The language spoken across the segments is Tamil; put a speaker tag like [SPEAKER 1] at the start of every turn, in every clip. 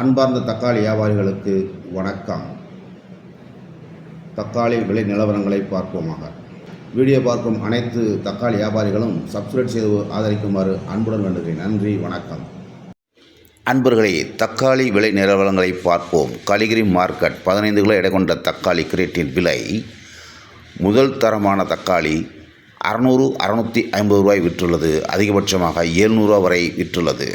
[SPEAKER 1] அன்பார்ந்த தக்காளி வியாபாரிகளுக்கு வணக்கம். தக்காளி விலை நிலவரங்களை பார்ப்போமாக. வீடியோ பார்க்கும் அனைத்து தக்காளி வியாபாரிகளும் சப்ஸ்கிரைப் செய்து ஆதரிக்குமாறு அன்புடன் வேண்டுகிறேன். நன்றி வணக்கம். அன்பர்களே தக்காளி விலை நிலவரங்களை பார்ப்போம். கலிகிரி மார்க்கெட் பதினைந்து கிலோ எடை கொண்ட தக்காளி கிரேட்டின் விலை முதல் தரமான தக்காளி அறநூறு அறநூற்றி ஐம்பது ரூபாய் விற்றுள்ளது. அதிகபட்சமாக ஏழ்நூறுவா வரை விற்றுள்ளது.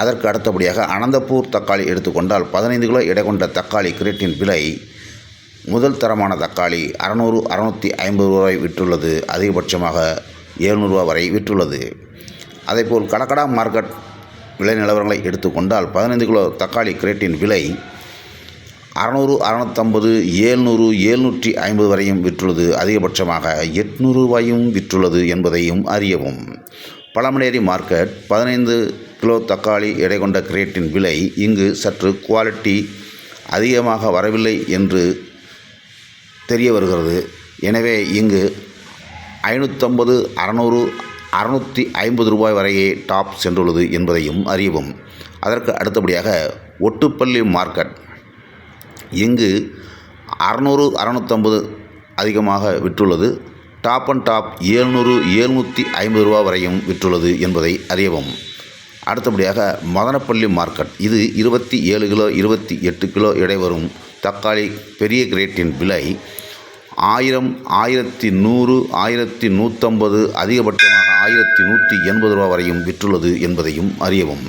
[SPEAKER 1] அதற்கு அடுத்தபடியாக அனந்தபூர் தக்காளி எடுத்துக்கொண்டால் பதினைந்து கிலோ எடை கொண்ட தக்காளி கிரேட்டின் விலை முதல் தரமான தக்காளி அறநூறு அறநூற்றி ஐம்பது ரூபாய் விற்றுள்ளது. அதிகபட்சமாக ஏழ்நூறுவா வரை விற்றுள்ளது. அதேபோல் கடக்கடா மார்க்கெட் விலை நிலவரங்களை எடுத்துக்கொண்டால் பதினைந்து கிலோ தக்காளி கிரேட்டின் விலை அறநூறு அறநூற்றம்பது ஏழ்நூறு ஏழ்நூற்றி ஐம்பது வரையும் விற்றுள்ளது. அதிகபட்சமாக எட்நூறு ரூபாயும் விற்றுள்ளது என்பதையும் அறியவும். பழமநேரி மார்க்கெட் பதினைந்து கிலோ தக்காளி எடை கொண்ட கிரேட்டின் விலை இங்கு சற்று குவாலிட்டி அதிகமாக வரவில்லை என்று தெரிய வருகிறது. எனவே இங்கு ஐநூற்றம்பது அறநூறு அறுநூற்றி ஐம்பது ரூபாய் வரையே டாப் சென்றுள்ளது என்பதையும் அறியவும். அதற்கு அடுத்தபடியாக ஒட்டுப்பள்ளி மார்க்கெட். இங்கு அறநூறு அறநூற்றம்பது அதிகமாக விற்றுள்ளது. டாப் அண்ட் டாப் ஏழ்நூறு ஏழ்நூற்றி ஐம்பது ரூபா வரையும் விற்றுள்ளது என்பதை அறியவும். அடுத்தபடியாக மதனப்பள்ளி மார்க்கெட். இது இருபத்தி ஏழு கிலோ இருபத்தி எட்டு கிலோ எடை வரும் தக்காளி பெரிய கிரேட்டின் விலை ஆயிரம் ஆயிரத்தி நூறு ஆயிரத்தி நூற்றம்பது அதிகபட்சமாக ஆயிரத்தி நூற்றி எண்பது ரூபா வரையும் விற்றுள்ளது என்பதையும் அறியவும்.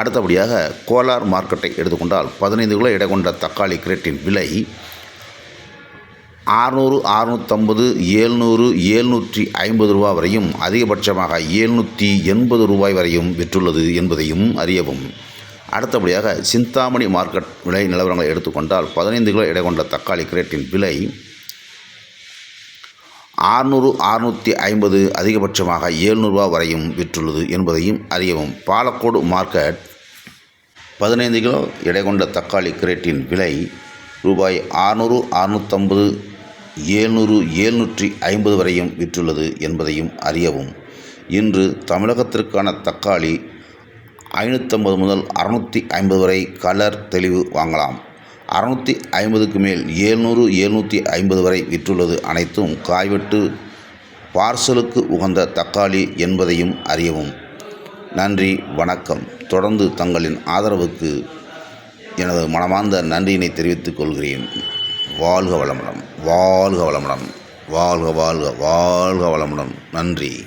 [SPEAKER 1] அடுத்தபடியாக கோலார் மார்க்கெட்டை எடுத்துக்கொண்டால் பதினைந்து கிலோ எடை கொண்ட தக்காளி கிரேட்டின் விலை ஆறுநூறு அறுநூற்றம்பது ஏழ்நூறு ஏழ்நூற்றி ஐம்பது ரூபா வரையும் அதிகபட்சமாக ஏழ்நூற்றி எண்பது ரூபாய் வரையும் விற்றுள்ளது என்பதையும் அறியவும். அடுத்தபடியாக சிந்தாமணி மார்க்கெட் விலை நிலவரங்களை எடுத்துக்கொண்டால் பதினைந்து கிலோ எடை கொண்ட தக்காளி கிரேட்டின் விலை ஆறுநூறு அறுநூற்றி ஐம்பது அதிகபட்சமாக ஏழ்நூறுபா வரையும் விற்றுள்ளது என்பதையும் அறியவும். பாலக்கோடு மார்க்கெட் பதினைந்து கிலோ எடை கொண்ட தக்காளி கிரேட்டின் விலை ரூபாய் ஆறுநூறு அறுநூற்றம்பது ஏழ்நூறு ஏழ்நூற்றி ஐம்பது வரையும் விற்றுள்ளது என்பதையும் அறியவும். இன்று தமிழகத்திற்கான தக்காளி ஐநூற்றம்பது முதல் அறுநூற்றி ஐம்பது வரை கலர் தெளிவு வாங்கலாம். அறுநூற்றி ஐம்பதுக்கு மேல் ஏழ்நூறு ஏழ்நூற்றி ஐம்பது வரை விற்றுள்ளது அனைத்தும் காய்வெட்டு பார்சலுக்கு உகந்த தக்காளி என்பதையும் அறியவும். நன்றி வணக்கம். தொடர்ந்து தங்களின் ஆதரவுக்கு எனது மனமார்ந்த நன்றியினை தெரிவித்துக் கொள்கிறேன். வாழ்க வளமுடன். வாழ்க வளமுடன். வாழ்க வாழ்க வாழ்க வளமுடன். நன்றி.